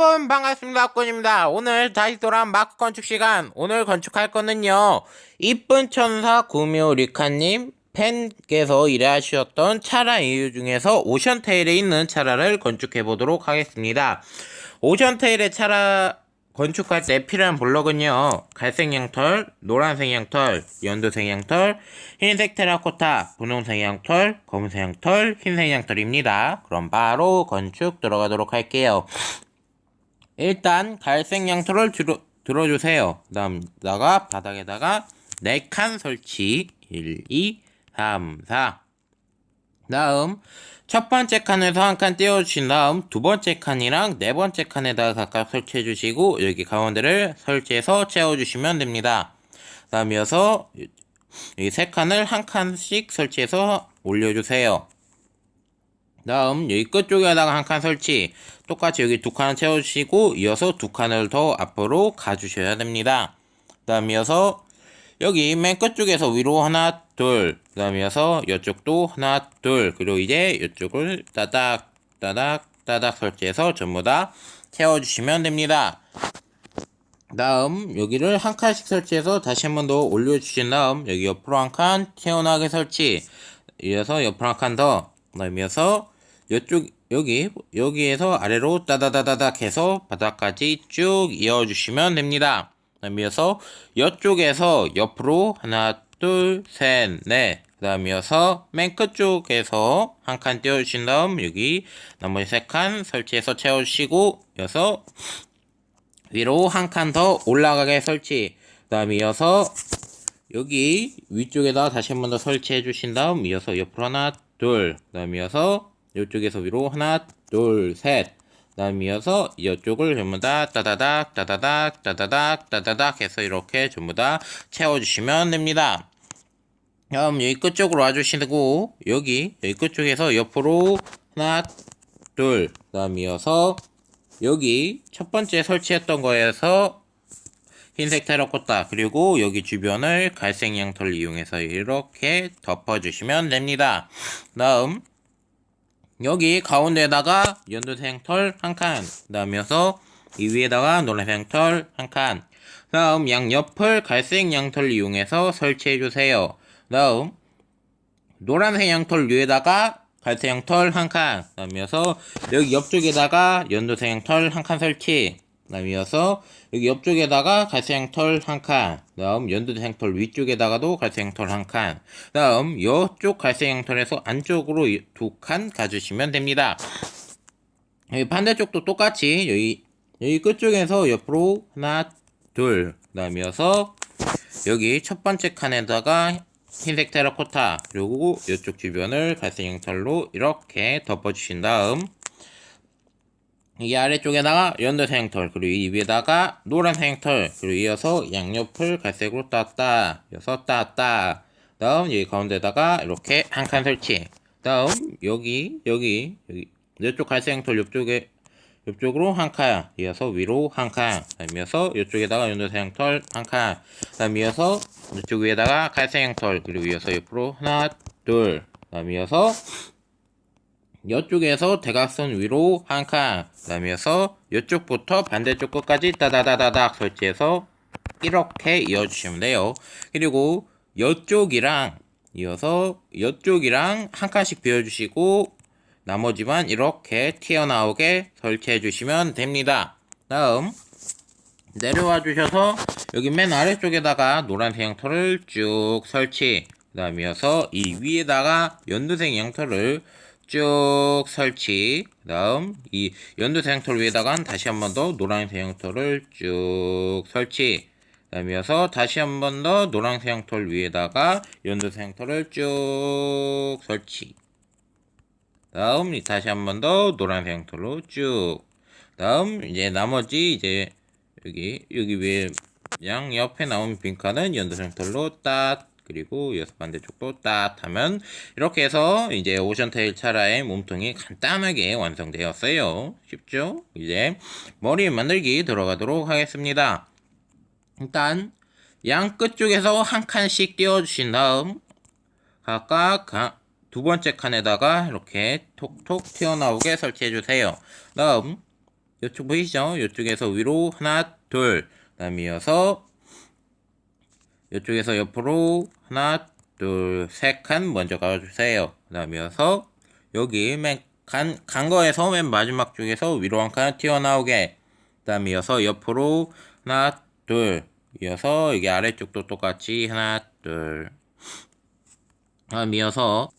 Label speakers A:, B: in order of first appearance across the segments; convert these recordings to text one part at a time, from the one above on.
A: 여러분 반갑습니다. 악군입니다. 오늘 다시 돌아온 마크 건축 시간. 오늘 건축할 거는요 이쁜 천사 구미호 리카님 팬께서 일하셨던 차라 이유 중에서 오션테일에 있는 차라를 건축해 보도록 하겠습니다. 오션테일의 차라 건축할 때 필요한 블럭은요 갈색 양털, 노란색 양털, 연두색 양털, 흰색 테라코타, 분홍색 양털, 검은색 양털, 흰색 양털입니다. 그럼 바로 건축 들어가도록 할게요 일단 갈색 양털을 들어, 들어주세요. 그 다음다가 바닥에다가 4칸 설치 1, 2, 3, 4 다음 첫 번째 칸에서 한칸 띄워주신 다음 두 번째 칸이랑 네 번째 칸에다가 각각 설치해 주시고 여기 가운데를 설치해서 채워주시면 됩니다. 다음 이어서 이세 칸을 한 칸씩 설치해서 올려주세요. 다음 여기 끝쪽에다가 한 칸 설치 똑같이 여기 두 칸을 채워주시고 이어서 두 칸을 더 앞으로 가주셔야 됩니다. 다음 이어서 여기 맨 끝쪽에서 위로 하나 둘. 다음 이어서 이쪽도 하나 둘. 그리고 이제 이쪽을 따닥 따닥 따닥 설치해서 전부 다 채워주시면 됩니다. 다음 여기를 한 칸씩 설치해서 다시 한 번 더 올려주신 다음 여기 옆으로 한칸 튀어나오게 설치. 이어서 옆으로 한 칸 더. 다음 이어서 이쪽 여기 여기에서 아래로 따다다다닥 해서 바닥까지 쭉 이어주시면 됩니다. 그다음 이어서 이쪽에서 옆으로 하나 둘셋넷. 그다음 이어서 맨 끝쪽에서 한 칸 띄워주신 다음 여기 나머지 세 칸 설치해서 채워주시고 이어서 위로 한 칸 더 올라가게 설치. 그 다음 이어서 여기 위쪽에다 다시 한 번 더 설치해 주신 다음 이어서 옆으로 하나 둘. 그 다음 이어서 이쪽에서 위로 하나 둘셋 다음 이어서 이쪽을 전부 다 따다닥 따다닥 따다닥 따다닥 해서 이렇게 전부 다 채워주시면 됩니다. 다음 여기 끝쪽으로 와주시고 여기 여기 끝쪽에서 옆으로 하나 둘 다음 이어서 여기 첫 번째 설치했던 거에서 흰색 테라코타 그리고 여기 주변을 갈색 양털 이용해서 이렇게 덮어주시면 됩니다. 다음 여기 가운데에다가 연두색 털 한 칸, 그 다음에서 이 위에다가 노란색 털 한 칸. 다음 양옆을 갈색 양털 이용해서 설치해 주세요. 다음 노란색 양털 위에다가 갈색 양털 한 칸. 그 다음에서 여기 옆쪽에다가 연두색 양털 한 칸 설치. 다음 이어서 여기 옆쪽에다가 갈색 털 한 칸, 다음 연두색 털 위쪽에다가도 갈색 털 한 칸, 다음 이쪽 갈색 털에서 안쪽으로 두 칸 가주시면 됩니다. 여기 반대쪽도 똑같이 여기 여기 끝쪽에서 옆으로 하나, 둘, 다음 이어서 여기 첫 번째 칸에다가 흰색 테라코타 그리고 이쪽 주변을 갈색 털로 이렇게 덮어주신 다음 이 아래쪽에다가 연두색 털 그리고 이 위에다가 노란색 털 그리고 이어서 양옆을 갈색으로 땄다 이어서 땄다. 다음 여기 가운데다가 이렇게 한 칸 설치. 다음 여기 여기 여기. 이쪽 갈색 털 옆쪽에 옆쪽으로 한 칸, 이어서 위로 한 칸, 이어서 이쪽에다가 연두색 털 한 칸, 다음 이어서 이쪽 위에다가 갈색 털, 그리고 이어서 옆으로 하나, 둘, 다음 이어서 이쪽에서 대각선 위로 한 칸, 그 다음에서 이쪽부터 반대쪽 끝까지 따다다다닥 설치해서 이렇게 이어주시면 돼요. 그리고 이쪽이랑 이어서 이쪽이랑 한 칸씩 비워주시고 나머지만 이렇게 튀어나오게 설치해 주시면 됩니다. 다음 내려와 주셔서 여기 맨 아래쪽에다가 노란색 양털을 쭉 설치 그 다음 이어서 이 위에다가 연두색 양털을 쭉 설치. 그 다음 이 연두색 양털 위에다가 다시 한 번 더 노란색 양털을 쭉 설치. 그 다음 이어서 다시 한 번 더 노란색 양털 위에다가 연두색 양털을 쭉 설치. 다음 다시 한 번 더 노란색 양털로 쭉. 다음 이제 나머지 이제 여기 여기 위에 양 옆에 나온 빈칸은 연두색 양털로 딱 그리고 여섯 반대쪽도 따뜻하면 이렇게 해서 이제 오션테일 차라의 몸통이 간단하게 완성되었어요. 쉽죠? 이제 머리 만들기 들어가도록 하겠습니다. 일단 양 끝쪽에서 한 칸씩 띄워주신 다음 각각 두 번째 칸에다가 이렇게 톡톡 튀어나오게 설치해주세요. 다음 이쪽 보이시죠? 이쪽에서 위로 하나, 둘. 그다음에 이어서 이쪽에서 옆으로 하나, 둘, 세 칸 먼저 가주세요. 그 다음에 이어서 여기 맨 간, 간 거에서 맨 마지막 쪽에서 위로 한 칸 튀어나오게. 그 다음에 이어서 옆으로 하나, 둘. 이어서 여기 아래쪽도 똑같이 하나, 둘. 다음 이어서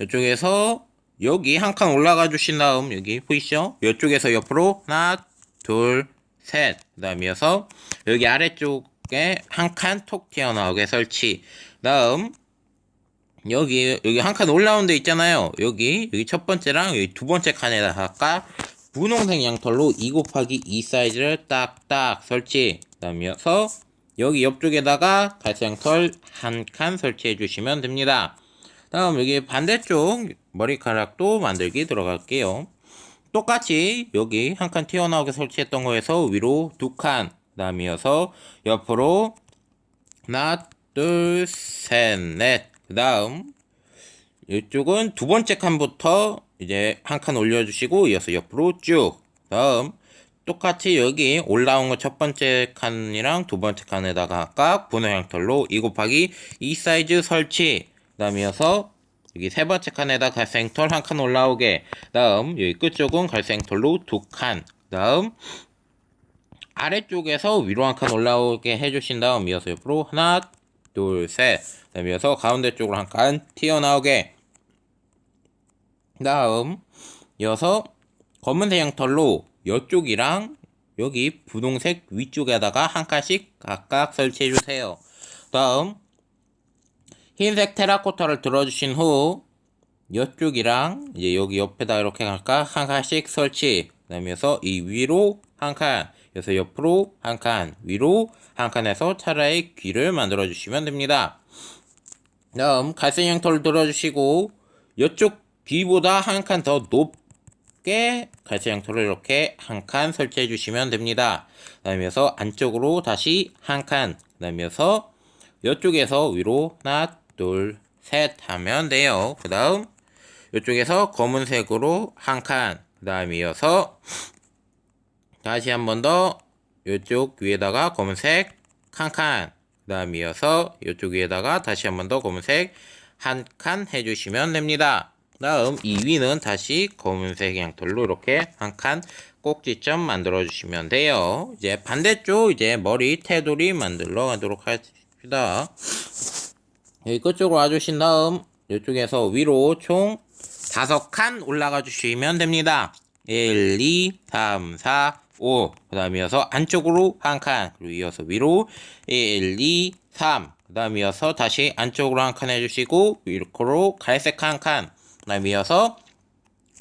A: 이쪽에서 여기 한 칸 올라가 주신 다음 여기 보이시죠? 이쪽에서 옆으로 하나, 둘, 셋. 그 다음 이어서 여기 아래쪽 에한칸 톡 튀어나오게 설치. 다음 여기 여기 한 칸 올라온 데 있잖아요. 여기 여기 첫 번째랑 여기 두 번째 칸에다가 분홍색 양털로 2 곱하기 2 사이즈를 딱딱 설치. 그다음 이어서 여기 옆쪽에다가 갈색 양털 한 칸 설치해 주시면 됩니다. 다음 여기 반대쪽 머리카락도 만들기 들어갈게요. 똑같이 여기 한 칸 튀어나오게 설치했던 거에서 위로 두 칸, 그 다음 이어서 옆으로 하나, 둘, 셋, 넷. 그 다음 이쪽은 두 번째 칸부터 이제 한 칸 올려주시고 이어서 옆으로 쭉. 다음 똑같이 여기 올라온 거 첫 번째 칸이랑 두 번째 칸에다가 아까 분호 양털로 2 곱하기 2 사이즈 설치. 그 다음 이어서 여기 세 번째 칸에다 갈색털 한 칸 올라오게. 다음 여기 끝쪽은 갈색털로 두 칸. 다음 아래쪽에서 위로 한 칸 올라오게 해주신 다음 이어서 옆으로 하나, 둘, 셋. 다음 이어서 가운데 쪽으로 한 칸 튀어나오게. 다음 이어서 검은색 양털로 이쪽이랑 여기 분홍색 위쪽에다가 한 칸씩 각각 설치해 주세요. 다음 흰색 테라코타를 들어주신 후 이쪽이랑 이제 여기 옆에다 이렇게 각각 한 칸씩 설치. 그 다음에서 이 위로 한 칸, 그래서 옆으로 한 칸, 위로 한 칸에서 차라리 귀를 만들어 주시면 됩니다. 다음 갈색 양털을 들어주시고 이쪽 귀보다 한 칸 더 높게 갈색 양털을 이렇게 한 칸 설치해 주시면 됩니다. 그다음에서 안쪽으로 다시 한 칸, 그다음에서 이쪽에서 위로 하나, 둘, 셋 하면 돼요. 그 다음 이쪽에서 검은색으로 한 칸, 그 다음 이어서 다시 한 번 더 이쪽 위에다가 검은색 한 칸, 그 다음 이어서 이쪽 위에다가 다시 한 번 더 검은색 한 칸 해주시면 됩니다. 다음 이 위는 다시 검은색 양털로 이렇게 한 칸 꼭지점 만들어 주시면 돼요. 이제 반대쪽 이제 머리 테두리 만들러 가도록 합시다. 여기 끝쪽으로 와주신 다음 이쪽에서 위로 총 다섯 칸 올라가 주시면 됩니다. 1, 2, 3, 4, 5. 그 다음 이어서 안쪽으로 한 칸. 그리고 이어서 위로 1, 2, 3. 그 다음 이어서 다시 안쪽으로 한 칸 해주시고 위로 갈색 한 칸. 그 다음 이어서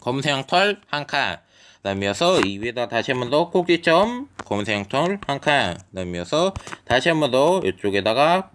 A: 검은색 양털 한 칸. 그 다음 이어서 이 위에다 다시 한 번 더 꼭지점 검은색 양털 한 칸. 그 다음 이어서 다시 한 번 더 이쪽에다가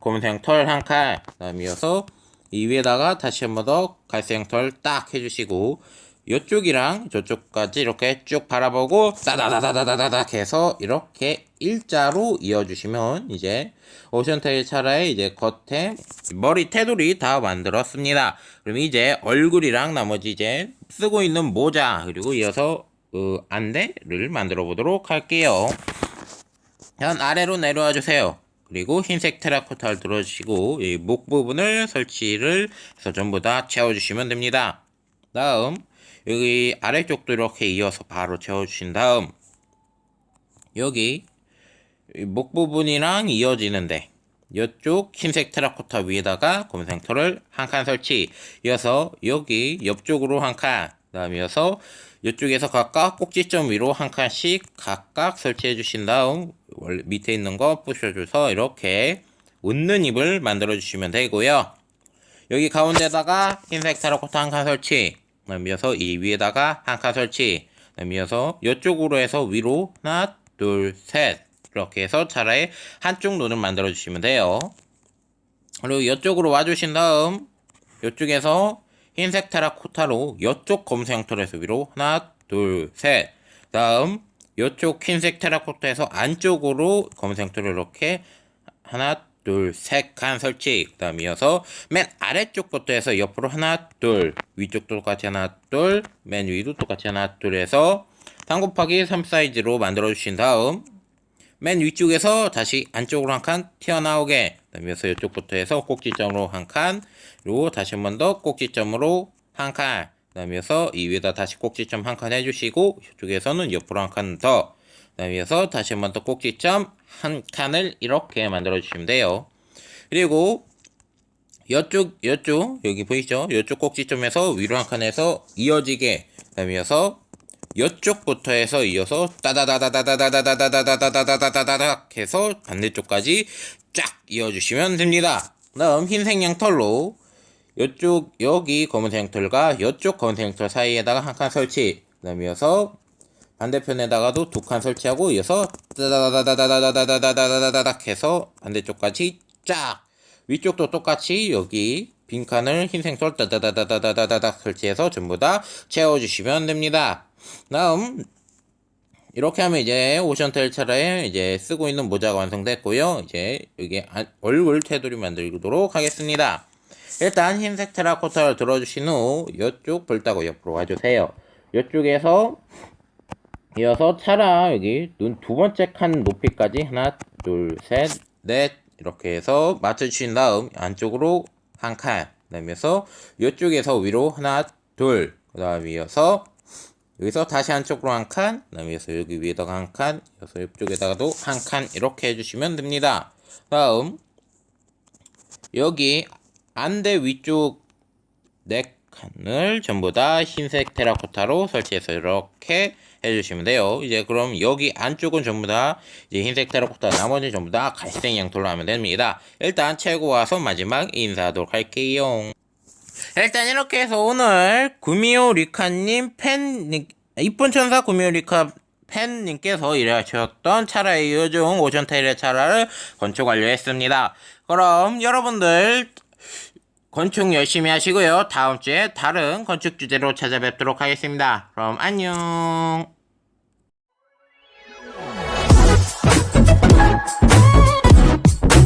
A: 검은색 털 한 칸. 그 다음 이어서 이 위에다가 다시 한 번 더 갈색 털 딱 해주시고 이쪽이랑 저쪽까지 이렇게 쭉 바라보고 따다다다다다닥 해서 이렇게 일자로 이어주시면 이제 오션테일 차라의 이제 겉에 머리 테두리 다 만들었습니다. 그럼 이제 얼굴이랑 나머지 이제 쓰고 있는 모자 그리고 이어서 그 안대를 만들어 보도록 할게요. 현 아래로 내려와 주세요. 그리고 흰색 테라코타를 들어주시고 이목 부분을 설치를 해서 전부 다 채워주시면 됩니다. 다음 여기 아래쪽도 이렇게 이어서 바로 채워주신 다음 여기 목 부분이랑 이어지는데 이쪽 흰색 테라코타 위에다가 털을 한칸 설치. 이어서 여기 옆쪽으로 한칸 다음 이어서 이쪽에서 각각 꼭지점 위로 한 칸씩 각각 설치해 주신 다음 밑에 있는 거 부셔줘서 이렇게 웃는 입을 만들어 주시면 되고요. 여기 가운데다가 흰색 테라코타 한 칸 설치 이어서 이 위에다가 한 칸 설치. 이어서 이쪽으로 해서 위로 하나 둘셋. 이렇게 해서 차라리 한쪽 눈을 만들어 주시면 돼요. 그리고 이쪽으로 와주신 다음 이쪽에서 흰색 테라코타로 이쪽 검은색 형태로해서 위로 하나 둘 셋. 다음 이쪽 흰색 테라코타에서 안쪽으로 검은색 형태로 이렇게 하나 둘셋 칸 설치 그 다음 이어서 맨 아래쪽부터 해서 옆으로 하나 둘 위쪽도 똑같이 하나 둘 맨 위도 똑같이 하나 둘 해서 3 곱하기 3 사이즈로 만들어 주신 다음 맨 위쪽에서 다시 안쪽으로 한 칸 튀어나오게 그다음에서 이쪽부터 해서 꼭지점으로 한 칸 그리고 다시 한 번 더 꼭지점으로 한 칸 그다음에서 이 위에다 다시 꼭지점 한 칸 해주시고 이쪽에서는 옆으로 한 칸 더 그다음에서 다시 한번더 꼭지점 한 칸을 이렇게 만들어 주시면 돼요 그리고 이쪽 이쪽 여기 보이시죠 이쪽 꼭지점에서 위로 한 칸에서 이어지게 그다음에서 이쪽부터 해서 이어서 따다다다다다다다다다다다다다다닥 해서 반대쪽까지 쫙 이어주시면 됩니다. 다음 흰색 양털로 이쪽 여기 검은색 양털과 이쪽 검은색 양털 사이에다가 한 칸 설치. 그다음에 이어서 반대편에다가도 두 칸 설치하고 이어서 따다다다다다다다다다다닥 해서 반대쪽까지 쫙 위쪽도 똑같이 여기 빈 칸을 흰색 털 따다다다다다다닥 설치해서 전부 다 채워주시면 됩니다. 다음 이렇게 하면 이제 오션텔 차라에 이제 쓰고 있는 모자가 완성됐고요. 이제 여기 안- 얼굴 테두리 만들도록 하겠습니다. 일단 흰색 테라코타를 들어주신 후 이쪽 불따고 옆으로 와주세요. 이쪽에서 이어서 차라 여기 눈 두 번째 칸 높이까지 하나 둘 셋 넷 이렇게 해서 맞춰주신 다음 안쪽으로 한 칸 그다음에서 이쪽에서 위로 하나 둘 그다음에 이어서 여기서 다시 안쪽으로 한 칸, 그 다음에 여기서 여기 위에다가 한 칸, 여기서 옆쪽에다가도 한 칸 이렇게 해주시면 됩니다. 다음 여기 안대 위쪽 네 칸을 전부 다 흰색 테라코타로 설치해서 이렇게 해주시면 돼요. 이제 그럼 여기 안쪽은 전부 다 이제 흰색 테라코타, 나머지 전부 다 갈색 양털로 하면 됩니다. 일단 채고 와서 마지막 인사하도록 할게요. 일단 이렇게 해서 오늘 구미호 리카님 팬 이쁜 천사 구미호 리카 팬님께서 일하셨던 차라의 요중 오션테일의 차라를 건축 완료했습니다. 그럼 여러분들 건축 열심히 하시고요. 다음 주에 다른 건축 주제로 찾아뵙도록 하겠습니다. 그럼 안녕.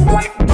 A: What?